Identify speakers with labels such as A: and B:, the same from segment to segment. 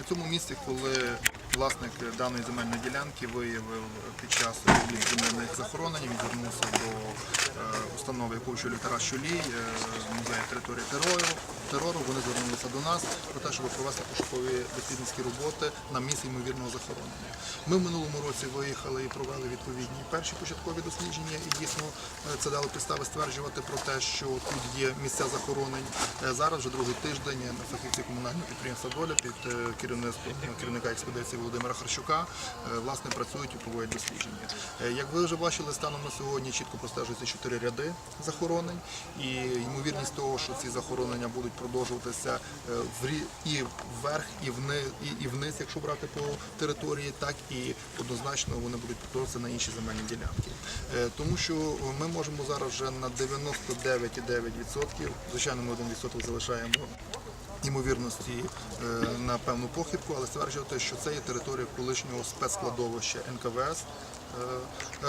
A: На цьому місці, коли власник даної земельної ділянки виявив під час земельних захоронень, він звернувся до е, установи, яку очолює Тарас Щулій, е, музею території терору. Вони звернулися до нас про те, щоб провести пошукові дослідницькі роботи на місці ймовірного захоронення. Ми в минулому році виїхали і провели відповідні перші початкові дослідження, і дійсно це дало підстави стверджувати про те, що тут є місця захоронень. Е, Зараз вже другий тиждень е, фахівці комунального підприємства Доля під е, керівництвом е, керівника експедиції Володимира Харчука власне працюють і проводять дослідження. Як ви вже бачили, станом на сьогодні чітко простежуються чотири ряди захоронень, і ймовірність того, що ці захоронення будуть продовжуватися і вверх, і вниз, і, вниз, якщо брати по території, так і однозначно вони будуть продовжуватися на інші земельні ділянки. Тому що ми можемо зараз вже на 99,9%, звичайно, ми 1% залишаємо ймовірності е, на певну похибку, але стверджувати, що це є територія колишнього спецкладовища НКВС е,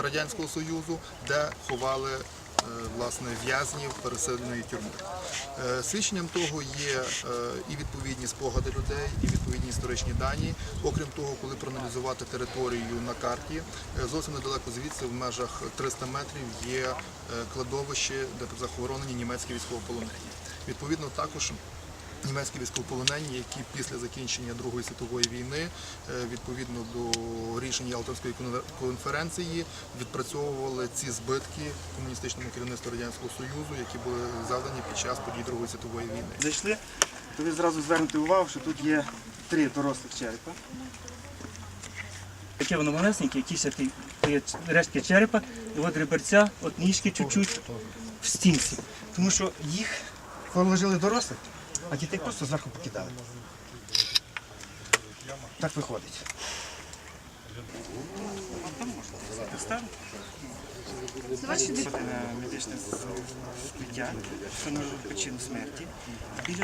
A: Радянського Союзу, де ховали власне в'язнів переселеної тюрми. Е, Свідченням того є е, і відповідні спогади людей, і відповідні історичні дані. Окрім того, коли проаналізувати територію на карті, е, зовсім недалеко звідси, в межах 300 метрів, є е, кладовище, де захоронені німецькі військовополонені. Відповідно, також Німецькі військовополонені, які після закінчення Другої світової війни, е, відповідно до рішень Ялтинської конференції, відпрацьовували ці збитки комуністичному керівництву радянського союзу, які були завдані під час подій Другої світової війни.
B: Зайшли, то ви зразу звернете увагу, що тут є три дорослих черепа.
C: Таке воно малесеньке, якісь рештки черепа, і от реберця, от ніжки чуть-чуть в стінці. Тому що їх
B: Положили дорослих, а дітей просто зверху покидали. Так виходить. Виходить на медичне що встановив причину смерті. Біля